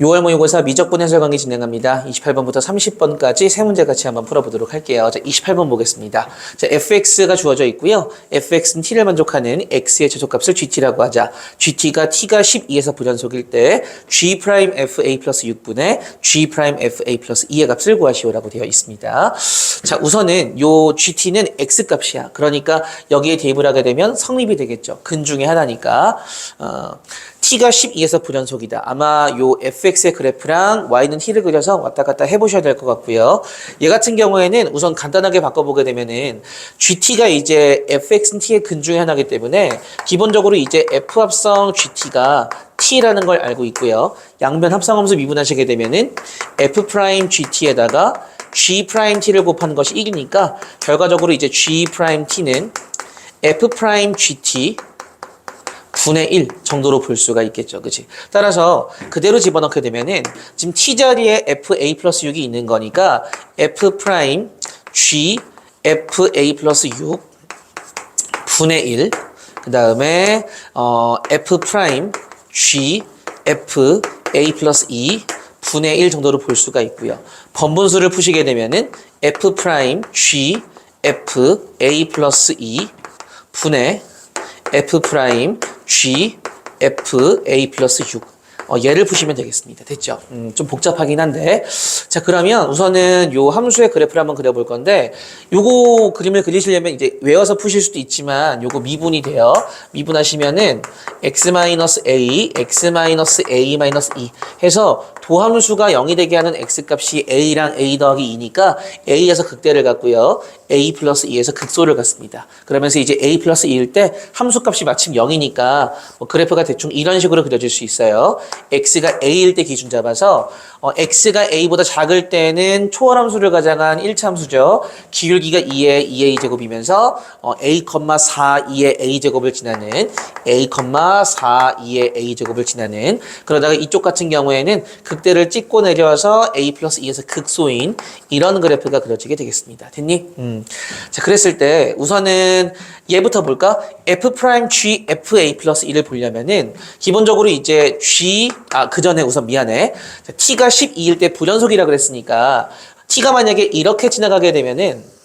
6월 모의고사 미적분 해설 강의 진행합니다. 28번부터 30번까지 세 문제 같이 한번 풀어보도록 할게요. 자, 28번 보겠습니다. 자, fx가 주어져 있고요. fx는 t를 만족하는 x의 최소값을 gt라고 하자. gt가 t가 12에서 불연속일 때 g 프라임 fa 플러스 6분의 g 프라임 fa 플러스 2의 값을 구하시오라고 되어 있습니다. 자, 우선은 요 gt는 x 값이야. 그러니까 여기에 대입을 하게 되면 성립이 되겠죠. 근 중에 하나니까. 어, t가 12에서 불연속이다. 아마 요 fx의 그래프랑 y는 t를 그려서 왔다 갔다 해보셔야 될 것 같고요. 얘 같은 경우에는 우선 간단하게 바꿔보게 되면은 gt가 이제 fx는 t의 근 중에 하나이기 때문에 기본적으로 이제 f 합성 gt가 t라는 걸 알고 있고요. 양변 합성함수 미분하시게 되면은 f 프라임 gt에다가 g 프라임 t를 곱한 것이 1이니까 결과적으로 이제 g 프라임 t는 f 프라임 gt 분의 1 정도로 볼 수가 있겠죠. 그치? 따라서 그대로 집어넣게 되면은 지금 t 자리에 fa 플러스 6이 있는 거니까 f 프라임 g fa 플러스 6 분의 1. 그 다음에 어, f 프라임 g f a 플러스 2 분의 1 정도로 볼 수가 있고요. 번분수를 푸시게 되면은 f 프라임 g f a 플러스 2 분의 f 프라임 g f a 플러스 6 어, 얘를 푸시면 되겠습니다. 됐죠? 음, 좀 복잡하긴 한데 자 그러면 우선은 요 함수의 그래프를 한번 그려볼 건데 요거 그림을 그리시려면 이제 외워서 푸실 수도 있지만 요거 미분이 돼요. 미분하시면은 x 마이너스 a, x 마이너스 a 마이너스 2 해서 도함수가 0이 되게 하는 x값이 a랑 a 더하기 2니까 a에서 극대를 갖고요. a 플러스 2에서 극소를 갖습니다. 그러면서 이제 a 플러스 2일 때 함수값이 마침 0이니까 뭐 그래프가 대충 이런 식으로 그려질 수 있어요. X가 a일 때 기준 잡아서 어, x가 a보다 작을 때는 초월함수를 가장한 1차함수죠. 기울기가 2의 2a 제곱이면서 어, a, 4, 2의 a 제곱을 지나는 a, 4, 2의 a 제곱을 지나는 그러다가 이쪽 같은 경우에는 극대를 찍고 내려와서 a 플러스 2에서 극소인 이런 그래프가 그려지게 되겠습니다. 됐니? 음. 자, 그랬을 때 우선은 얘부터 볼까? f 프라임 g f a 플러스 1을 보려면은 기본적으로 이제 g 아 그 전에 우선 미안해 자, t가 12일 때 불연속이라 그랬으니까 t가 만약에 이렇게 지나가게 되면은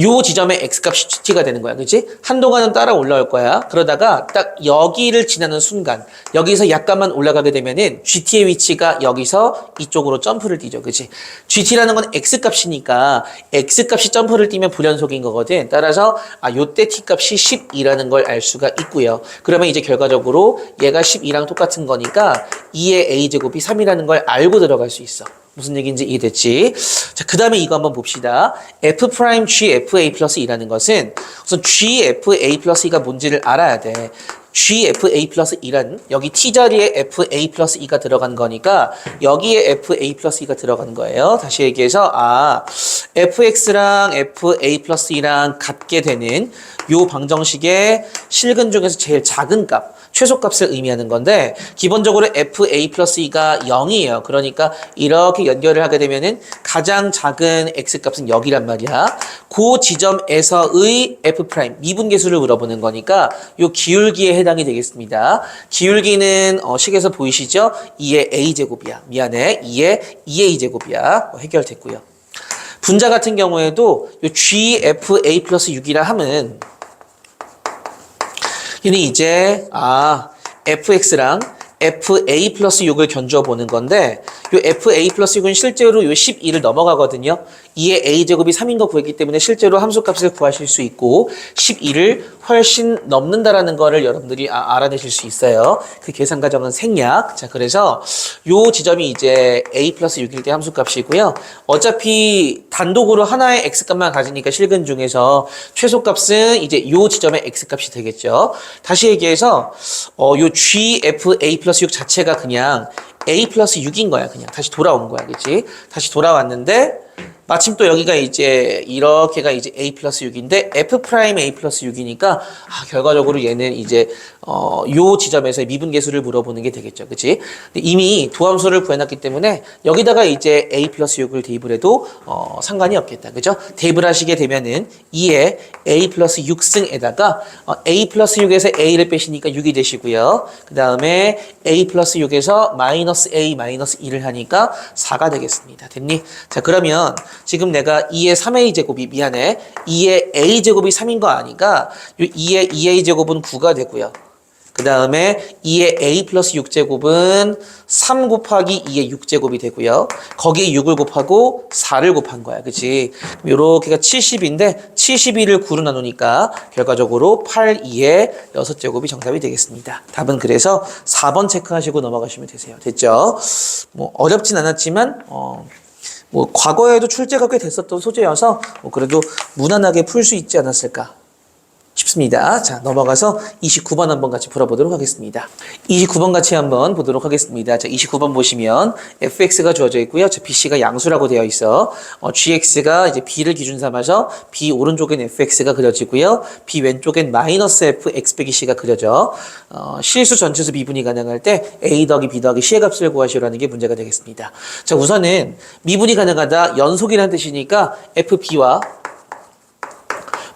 요 지점에 x값이 gt가 되는 거야. 그치? 한동안은 따라 올라올 거야. 그러다가 딱 여기를 지나는 순간 여기서 약간만 올라가게 되면은 gt의 위치가 여기서 이쪽으로 점프를 뛰죠. 그치? gt라는 건 x값이니까 x값이 점프를 뛰면 불연속인 거거든. 따라서 아 요때 t값이 12라는 걸 알 수가 있고요. 그러면 이제 결과적으로 얘가 12랑 똑같은 거니까 2의 a제곱이 3이라는 걸 알고 들어갈 수 있어. 무슨 얘기인지 이해됐지? 자, 그 다음에 이거 한번 봅시다. f 프라임 g f a 플러스 2라는 것은 우선 g f a 플러스 2가 뭔지를 알아야 돼. g f a 플러스 2란 여기 t 자리에 f a 플러스 2가 들어간 거니까 여기에 f a 플러스 2가 들어간 거예요. 다시 얘기해서 아 f x랑 f a 플러스 2랑 같게 되는 요 방정식의 실근 중에서 제일 작은 값 최소값을 의미하는 건데 기본적으로 fa 플러스 2가 0이에요. 그러니까 이렇게 연결을 하게 되면은 가장 작은 x값은 여기란 말이야. 그 지점에서의 f 프라임 미분계수를 물어보는 거니까 요 기울기에 해당이 되겠습니다. 기울기는 어, 식에서 보이시죠? 2의 a 제곱이야. 미안해. 2의 2a 제곱이야. 어, 해결됐고요. 분자 같은 경우에도 요 gfa 플러스 6이라 하면 얘는 이제 아 fx랑 fa 플러스 6을 견주어 보는 건데 요 fa 플러스 6은 실제로 요 12를 넘어가거든요. 2의 a제곱이 3인 거 구했기 때문에 실제로 함수값을 구하실 수 있고 12를 훨씬 넘는다라는 거를 여러분들이 아, 알아내실 수 있어요. 그 계산 과정은 생략. 자, 그래서 요 지점이 이제 a 플러스 6일 때 함수값이고요. 어차피 단독으로 하나의 x값만 가지니까 실근 중에서 최소값은 이제 요 지점의 x값이 되겠죠. 다시 얘기해서 어, 요 gfa 플러스 6 자체가 그냥 a 플러스 6인 거야. 그냥 다시 돌아온 거야. 그치? 다시 돌아왔는데 마침 또 여기가 이제 이렇게가 이제 a 플러스 6인데 f 프라임 a 플러스 6이니까 아, 결과적으로 얘는 이제 어, 요 지점에서 미분 계수를 물어보는 게 되겠죠. 그치? 이미 도함수를 구해놨기 때문에 여기다가 이제 a 플러스 6을 대입을 해도 어, 상관이 없겠다. 그죠? 대입을 하시게 되면은 2에 a 플러스 6승에다가 어, a 플러스 6에서 a를 빼시니까 6이 되시고요. 그 다음에 a 플러스 6에서 마이너스 a 마이너스 2를 하니까 4가 되겠습니다. 됐니? 자, 그러면 지금 내가 2의 3a 제곱이 미안해. 2의 a 제곱이 3인 거 아니까 요 2의 2a 제곱은 9가 되고요. 그 다음에 2의 a 플러스 6제곱은 3 곱하기 2의 6제곱이 되고요. 거기에 6을 곱하고 4를 곱한 거야. 그치? 요렇게가 70인데 71을 9로 나누니까 결과적으로 8, 2의 6제곱이 정답이 되겠습니다. 답은 그래서 4번 체크하시고 넘어가시면 되세요. 됐죠? 뭐 어렵진 않았지만 어, 뭐 과거에도 출제가 꽤 됐었던 소재여서 뭐 그래도 무난하게 풀 수 있지 않았을까 싶습니다. 자, 넘어가서 29번 한번 같이 풀어보도록 하겠습니다. 29번 같이 한번 보도록 하겠습니다. 자, 29번 보시면 fx가 주어져 있고요. 자, bc가 양수라고 되어 있어. 어, gx가 이제 b를 기준 삼아서 b 오른쪽엔 fx가 그려지고요. b 왼쪽엔 마이너스 f x 빼기 c가 그려져. 어, 실수 전체수 미분이 가능할 때 a 더하기 b 더하기 c의 값을 구하시라는 게 문제가 되겠습니다. 자, 우선은 미분이 가능하다 연속이라는 뜻이니까 fb와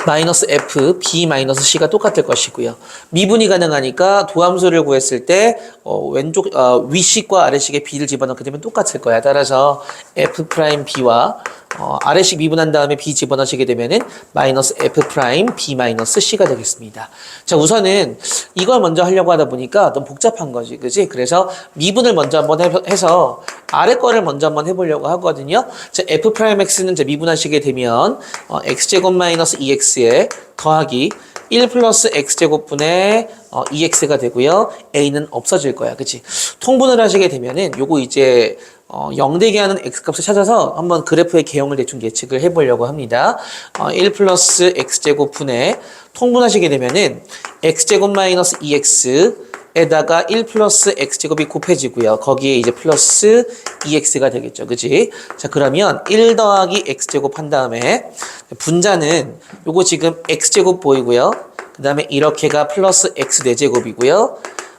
마이너스 f, b 마이너스 c가 똑같을 것이고요. 미분이 가능하니까 도함수를 구했을 때 어, 왼쪽 어, 위식과 아래식의 b를 집어넣게 되면 똑같을 거야. 따라서 f 프라임 b와 어, 아래식 미분한 다음에 b 집어넣으시게 되면은 마이너스 f 프라임 b 마이너스 c가 되겠습니다. 자 우선은 이걸 먼저 하려고 하다 보니까 너무 복잡한 거지, 그지? 그래서 미분을 먼저 한번 해- 해서 아래 거를 먼저 한번 해보려고 하거든요. 자 f 프라임 x는 이제 미분하시게 되면 어, x 제곱 마이너스 2x에 더하기 1 플러스 x제곱분의 어, 2x가 되고요. a는 없어질 거야. 그치? 통분을 하시게 되면은 요거 이제 어, 0되게 하는 x값을 찾아서 한번 그래프의 개형을 대충 예측을 해보려고 합니다. 어, 1 플러스 x제곱분의 통분하시게 되면은 x제곱 마이너스 2x 에다가 1 플러스 x제곱이 곱해지고요. 거기에 이제 플러스 2x가 되겠죠. 그지? 자, 그러면 1 더하기 x제곱 한 다음에 분자는 요거 지금 x제곱 보이고요. 그 다음에 이렇게가 플러스 x 4제곱이고요.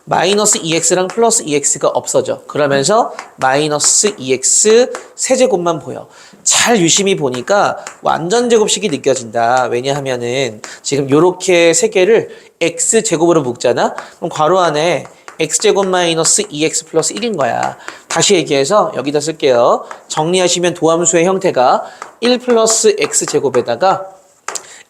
마이너스 2x랑 플러스 2x가 없어져. 그러면서 마이너스 2x 세제곱만 보여. 잘 유심히 보니까 완전 제곱식이 느껴진다. 왜냐하면은 지금 요렇게 세 개를 x 제곱으로 묶잖아. 그럼 괄호 안에 x제곱 마이너스 2x 플러스 1인 거야. 다시 얘기해서 여기다 쓸게요. 정리하시면 도함수의 형태가 1 플러스 x제곱에다가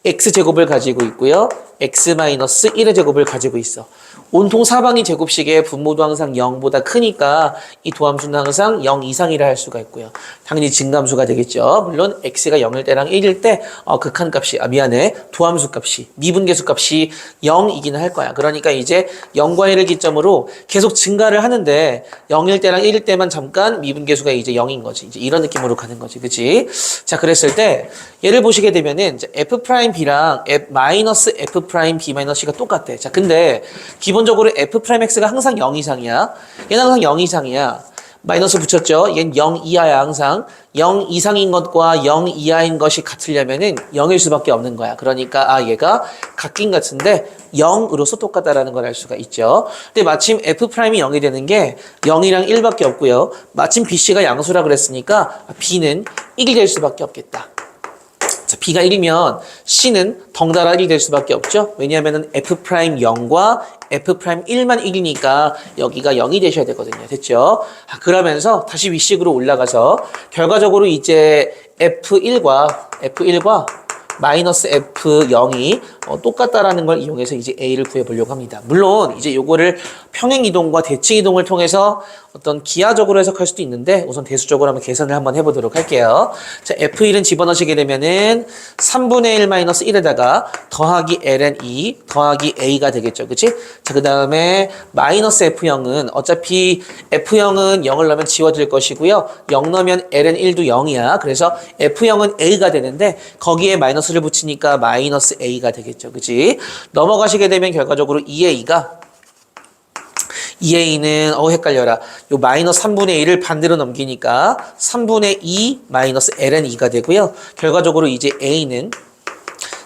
x제곱을 가지고 있고요. X 마이너스 1의 제곱을 가지고 있어. 온통 사방이 제곱식의 분모도 항상 0보다 크니까 이 도함수는 항상 0 이상이라 할 수가 있고요. 당연히 증감수가 되겠죠. 물론 x가 0일 때랑 1일 때 어, 극한값이 아 미안해 도함수 값이 미분계수 값이 0이기는 할 거야. 그러니까 이제 0과 1을 기점으로 계속 증가를 하는데 0일 때랑 1일 때만 잠깐 미분계수가 이제 0인 거지. 이제 이런 느낌으로 가는 거지. 그치? 자, 그랬을 때 얘를 보시게 되면은 이제 f 프라임 b랑 f 마이너스 f 프라임 b 마이너스 c가 똑같대. 자, 근데 기본적으로 f 프라임 x가 항상 0 이상이야. 얘는 항상 0 이상이야. 마이너스 붙였죠? 얘는 0 이하야 항상. 0 이상인 것과 0 이하인 것이 같으려면은 0일 수밖에 없는 거야. 그러니까 아 얘가 같긴 같은데 0으로서 똑같다라는 걸 알 수가 있죠. 근데 마침 f 프라임이 0이 되는 게 0이랑 1밖에 없고요. 마침 bc가 양수라 그랬으니까 b는 1이 될 수밖에 없겠다. 자, B가 1이면 C는 덩달아 1이 될 수밖에 없죠. 왜냐하면 F 프라임 0과 F 프라임 1만 1이니까 여기가 0이 되셔야 되거든요. 됐죠? 아, 그러면서 다시 위식으로 올라가서 결과적으로 이제 F1과 F1과 마이너스 F0이 어, 똑같다라는 걸 이용해서 이제 A를 구해보려고 합니다. 물론 이제 요거를 평행이동과 대칭이동을 통해서 어떤 기하적으로 해석할 수도 있는데 우선 대수적으로 한번 계산을 한번 해보도록 할게요. 자, F1은 집어넣으시게 되면은 3분의 1 마이너스 1에다가 더하기 ln 2 더하기 A가 되겠죠. 그치? 자, 그 다음에 마이너스 F0은 어차피 F0은 0을 넣으면 지워질 것이고요. 0 넣으면 ln 1도 0이야. 그래서 F0은 A가 되는데 거기에 마이너스를 붙이니까 마이너스 A가 되겠죠. 그치? 넘어가시게 되면 결과적으로 2A가 2a는 어 헷갈려라. 요 마이너스 3분의 1을 반대로 넘기니까 3분의 2 마이너스 ln 2가 되고요. 결과적으로 이제 a는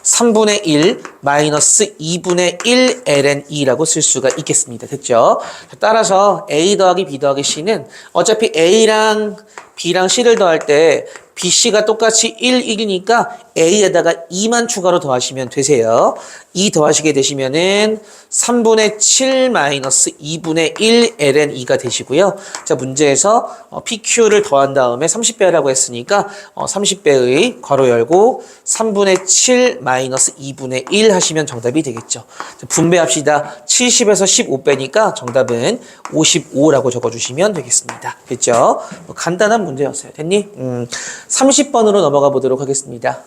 3분의 1 마이너스 2분의 1 ln e라고 쓸 수가 있겠습니다. 됐죠? 자, 따라서 a 더하기 b 더하기 c는 어차피 a랑 b랑 c를 더할 때 BC가 똑같이 1이니까 A에다가 2만 추가로 더하시면 되세요. 2 더하시게 되시면은 3분의 7 마이너스 2분의 1 ln 2가 되시고요. 자, 문제에서 어, PQ를 더한 다음에 30배라고 했으니까 어, 30배의 괄호 열고 3분의 7 마이너스 2분의 1 하시면 정답이 되겠죠. 자, 분배합시다. 70에서 15배니까 정답은 55라고 적어주시면 되겠습니다. 됐죠? 뭐 간단한 문제였어요. 됐니? 음, 30번으로 넘어가 보도록 하겠습니다.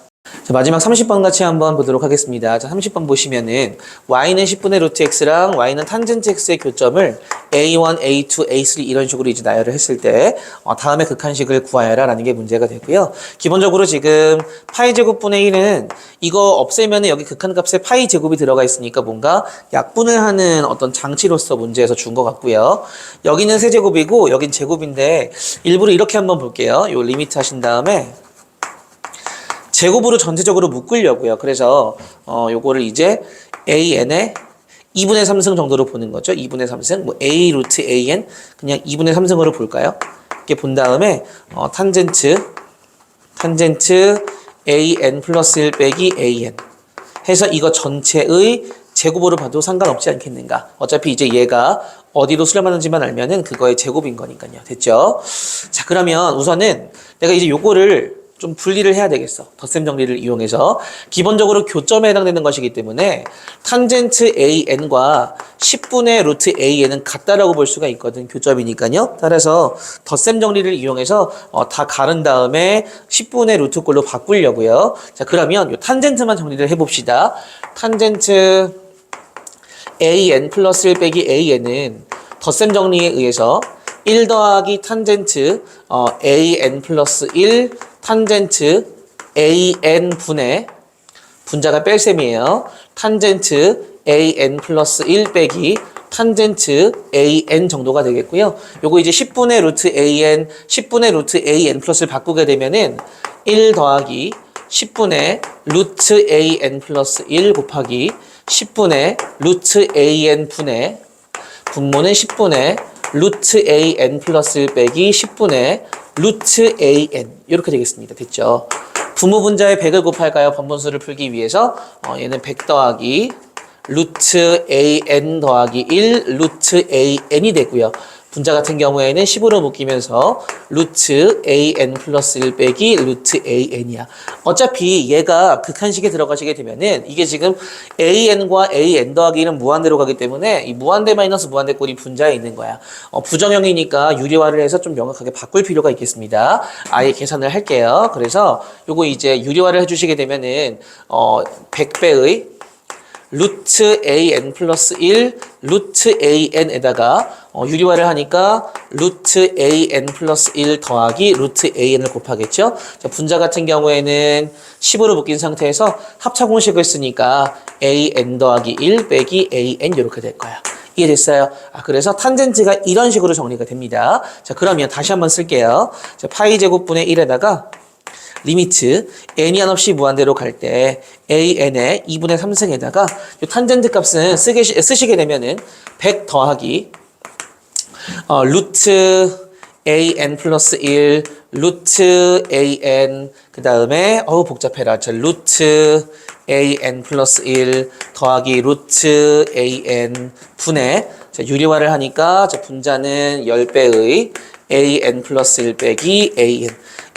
자, 마지막 30번 같이 한번 보도록 하겠습니다. 자, 30번 보시면은 y는 10분의 루트 x랑 y는 탄젠트 x의 교점을 a1, a2, a3 이런 식으로 이제 나열을 했을 때 어, 다음에 극한식을 구하여라 라는 게 문제가 되고요. 기본적으로 지금 파이 제곱분의 1은 이거 없애면은 여기 극한값에 파이 제곱이 들어가 있으니까 뭔가 약분을 하는 어떤 장치로서 문제에서 준 것 같고요. 여기는 세제곱이고 여긴 제곱인데 일부러 이렇게 한번 볼게요. 요 리미트 하신 다음에 제곱으로 전체적으로 묶으려고요. 그래서 어 요거를 이제 an의 2분의 3승 정도로 보는 거죠. 2분의 3승. 뭐 a 루트 an 그냥 2분의 3승으로 볼까요? 이렇게 본 다음에 어 탄젠트 탄젠트 an 플러스 1 빼기 an 해서 이거 전체의 제곱으로 봐도 상관없지 않겠는가. 어차피 이제 얘가 어디로 수렴하는지만 알면은 그거의 제곱인 거니까요. 됐죠? 자, 그러면 우선은 내가 이제 요거를 좀 분리를 해야 되겠어. 덧셈 정리를 이용해서. 기본적으로 교점에 해당되는 것이기 때문에 탄젠트 AN과 10분의 루트 AN은 같다라고 볼 수가 있거든. 교점이니까요. 따라서 덧셈 정리를 이용해서 어, 다 가른 다음에 10분의 루트 꼴로 바꾸려고요. 자, 그러면 요 탄젠트만 정리를 해봅시다. 탄젠트 AN 플러스 1 빼기 AN은 덧셈 정리에 의해서 1 더하기 탄젠트 어, AN 플러스 1 탄젠트 AN 분의 분자가 뺄셈이에요. 탄젠트 AN 플러스 1 빼기 탄젠트 AN 정도가 되겠고요. 요거 이제 10분의 루트 AN, 10분의 루트 AN 플러스를 바꾸게 되면은 1 더하기 10분의 루트 AN 플러스 1 곱하기 10분의 루트 AN 분의 분모는 10분의 루트 AN 플러스 1 빼기 10분의 루트 AN 이렇게 되겠습니다. 됐죠? 분모 분자의 100을 곱할까요? 번분수를 풀기 위해서 어, 얘는 100 더하기 루트 AN 더하기 1 루트 AN이 되고요. 분자 같은 경우에는 10으로 묶이면서 루트 AN 플러스 1 빼기 루트 AN이야. 어차피 얘가 극한식에 들어가시게 되면은 이게 지금 AN과 AN 더하기 1은 무한대로 가기 때문에 이 무한대 마이너스 무한대 꼴이 분자에 있는 거야. 어, 부정형이니까 유리화를 해서 좀 명확하게 바꿀 필요가 있겠습니다. 아예 계산을 할게요. 그래서 요거 이제 유리화를 해주시게 되면은 어, 100배의 루트 an 플러스 1 루트 an에다가 어, 유리화를 하니까 루트 an 플러스 1 더하기 루트 an을 곱하겠죠. 자, 분자 같은 경우에는 10으로 묶인 상태에서 합차 공식을 쓰니까 an 더하기 1 빼기 an 이렇게 될 거야. 이해됐어요? 아, 그래서 탄젠트가 이런 식으로 정리가 됩니다. 자, 그러면 다시 한번 쓸게요. 자, 파이 제곱분의 1에다가 리미트 n이 한없이 무한대로 갈 때 an의 2분의 3승에다가 이 탄젠트 값은 쓰게, 쓰시게 되면은 100 더하기 어, 루트 an 플러스 1 루트 an 그 다음에 어우 복잡해라 저 루트 an 플러스 1 더하기 루트 an 분의 자, 유리화를 하니까 저 분자는 10배의 an 플러스 1 빼기 an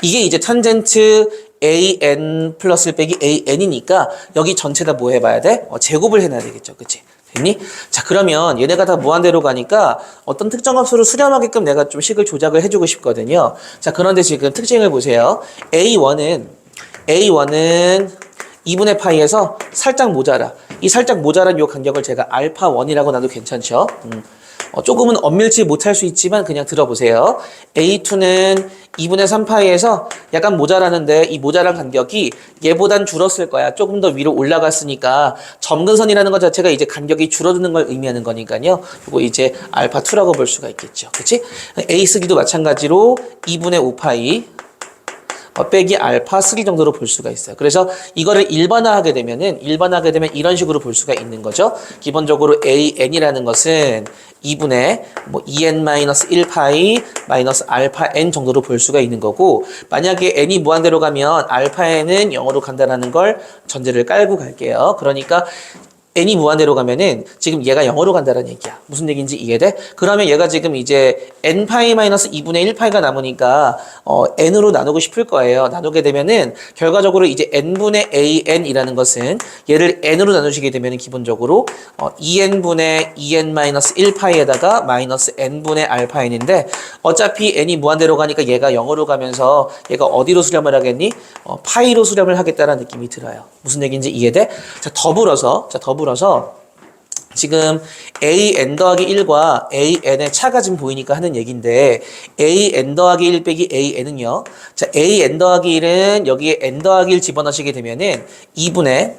이게 이제 탄젠트 an 플러스 1 빼기 an이니까 여기 전체 다 뭐 해봐야 돼? 어, 제곱을 해놔야 되겠죠. 그치? 됐니? 자 그러면 얘네가 다 무한대로 가니까 어떤 특정 값으로 수렴하게끔 내가 좀 식을 조작을 해주고 싶거든요. 자 그런데 지금 특징을 보세요. A1은 A1은 2분의 파이에서 살짝 모자라. 이 살짝 모자란 요 간격을 제가 알파 1이라고 나도 괜찮죠? 음. 어, 조금은 엄밀치 못할 수 있지만 그냥 들어보세요. A2는 2분의 3파이에서 약간 모자라는데 이 모자란 간격이 얘보단 줄었을 거야. 조금 더 위로 올라갔으니까 점근선이라는 것 자체가 이제 간격이 줄어드는 걸 의미하는 거니까요. 이거 이제 알파2라고 볼 수가 있겠죠. 그치? A 쓰기도 마찬가지로 2분의 5파이 어, 빼기 알파 3 정도로 볼 수가 있어요. 그래서 이거를 일반화하게 되면은 일반화하게 되면 이런 식으로 볼 수가 있는 거죠. 기본적으로 AN이라는 것은 2분의 뭐 2n-1파이 마이너스 알파 n 정도로 볼 수가 있는 거고 만약에 n이 무한대로 가면 알파 n은 0으로 간다라는 걸 전제를 깔고 갈게요. 그러니까 n이 무한대로 가면은 지금 얘가 0으로 간다는 얘기야. 무슨 얘기인지 이해돼? 그러면 얘가 지금 이제 n파이 마이너스 2분의 1파이가 남으니까 어, n으로 나누고 싶을 거예요. 나누게 되면은 결과적으로 이제 n분의 an이라는 것은 얘를 n으로 나누시게 되면은 기본적으로 어, 2n분의 2n 마이너스 1파이에다가 마이너스 n분의 알파 n인데 어차피 n이 무한대로 가니까 얘가 0으로 가면서 얘가 어디로 수렴을 하겠니? 어, 파이로 수렴을 하겠다라는 느낌이 들어요. 무슨 얘기인지 이해돼? 자, 더불어서 자, 더불어서 지금 an 더하기 1과 an의 차가 지금 보이니까 하는 얘기인데 an 더하기 1 빼기 an은요. 자, an 더하기 1은 여기에 n 더하기 1 집어넣으시게 되면은 2분의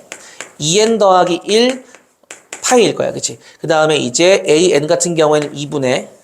2n 더하기 1 파이일 거야. 그치? 그 다음에 이제 an 같은 경우에는 2분의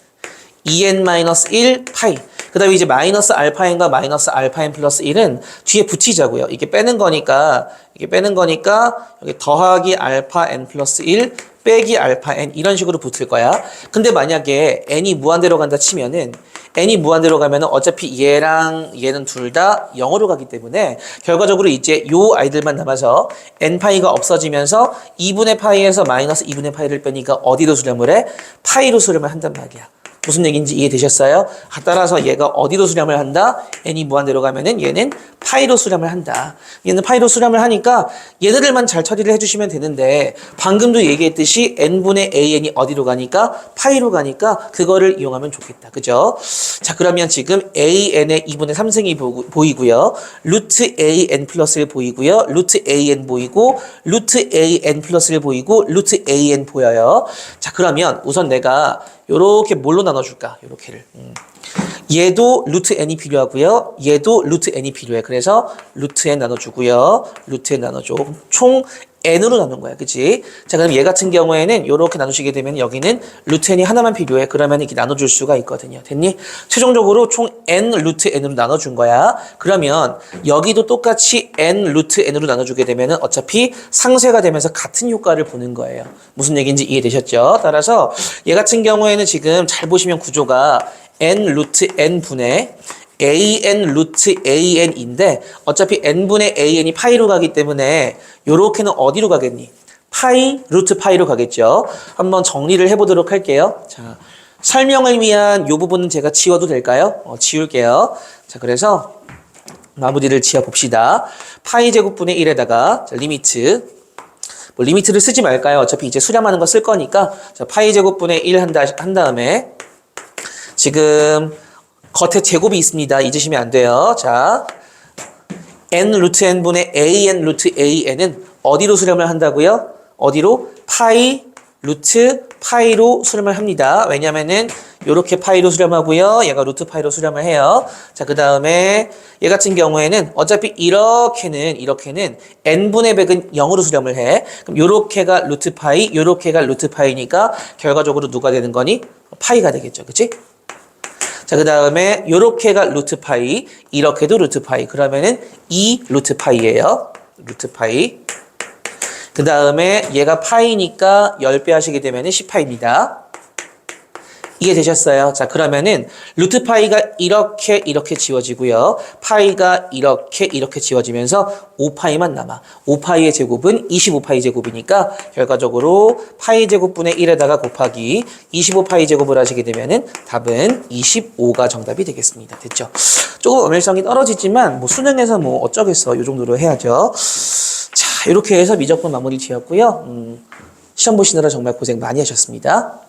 2n-1 파이. 그 다음에 이제 마이너스 알파n과 마이너스 알파n 플러스 1은 뒤에 붙이자고요. 이게 빼는 거니까, 이게 빼는 거니까, 여기 더하기 알파 n 플러스 1 빼기 알파 n 이런 식으로 붙을 거야. 근데 만약에 n이 무한대로 간다 치면은 n이 무한대로 가면 은 어차피 얘랑 얘는 둘 다 0으로 가기 때문에 결과적으로 이제 요 아이들만 남아서 n 파이가 없어지면서 2분의 파이에서 마이너스 2분의 파이를 빼니까 어디로 수렴을 해? 파이로 수렴을 한단 말이야. 무슨 얘기인지 이해되셨어요? 아, 따라서 얘가 어디로 수렴을 한다? n이 무한대로 가면은 얘는 파이로 수렴을 한다. 얘는 파이로 수렴을 하니까 얘네들만 잘 처리를 해주시면 되는데 방금도 얘기했듯이 n분의 an이 어디로 가니까 파이로 가니까 그거를 이용하면 좋겠다. 그죠? 자 그러면 지금 an의 2분의 3승이 보이고요. 루트 an 플러스 1 보이고요. 루트 an 보이고 루트 an 플러스 1 보이고 루트 an 보여요. 자 그러면 우선 내가 요렇게 뭘로 나눠줄까? 요렇게를. 음. 얘도 루트 n이 필요하고요. 얘도 루트 n이 필요해. 그래서 루트 n 나눠주고요. 루트 n 나눠줘. 총 n으로 나눈 거야. 그치? 자, 그럼 얘 같은 경우에는 요렇게 나누시게 되면 여기는 루트 n이 하나만 필요해. 그러면 이렇게 나눠줄 수가 있거든요. 됐니? 최종적으로 총 n 루트 n으로 나눠준 거야. 그러면 여기도 똑같이 n 루트 n으로 나눠주게 되면은 어차피 상쇄가 되면서 같은 효과를 보는 거예요. 무슨 얘기인지 이해되셨죠? 따라서 얘 같은 경우에는 지금 잘 보시면 구조가 n 루트 n 분의 an 루트 an인데 어차피 n분의 an이 파이로 가기 때문에 요렇게는 어디로 가겠니? 파이 루트 파이로 가겠죠. 한번 정리를 해보도록 할게요. 자, 설명을 위한 요 부분은 제가 지워도 될까요? 어, 지울게요. 자, 그래서 마무리를 지어 봅시다. 파이 제곱분의 1에다가 자, 리미트 뭐 리미트를 쓰지 말까요? 어차피 이제 수렴하는 거 쓸 거니까 자, 파이 제곱분의 1 한다, 한 다음에 지금 겉에 제곱이 있습니다. 잊으시면 안 돼요. 자, n 루트 n분의 an 루트 an은 어디로 수렴을 한다고요? 어디로? 파이 루트 파이로 수렴을 합니다. 왜냐면은 이렇게 파이로 수렴하고요. 얘가 루트 파이로 수렴을 해요. 자, 그 다음에 얘 같은 경우에는 어차피 이렇게는 이렇게는 n분의 100은 0으로 수렴을 해. 그럼 요렇게가 루트 파이, 요렇게가 루트 파이니까 결과적으로 누가 되는 거니? 파이가 되겠죠. 그치? 자, 그 다음에 요렇게가 루트 파이, 이렇게도 루트 파이. 그러면은 2 루트 파이예요. 루트 파이. 그 다음에 얘가 파이니까 10배 하시게 되면은 10파입니다. 이해되셨어요? 자, 그러면은 루트 파이가 이렇게 이렇게 지워지고요. 파이가 이렇게 이렇게 지워지면서 5파이만 남아. 5파이의 제곱은 25파이 제곱이니까 결과적으로 파이 제곱분의 1에다가 곱하기 25파이 제곱을 하시게 되면은 답은 25가 정답이 되겠습니다. 됐죠? 조금 엄밀성이 떨어지지만 뭐 수능에서 뭐 어쩌겠어. 이 정도로 해야죠. 자, 이렇게 해서 미적분 마무리 지었고요. 음, 시험 보시느라 정말 고생 많이 하셨습니다.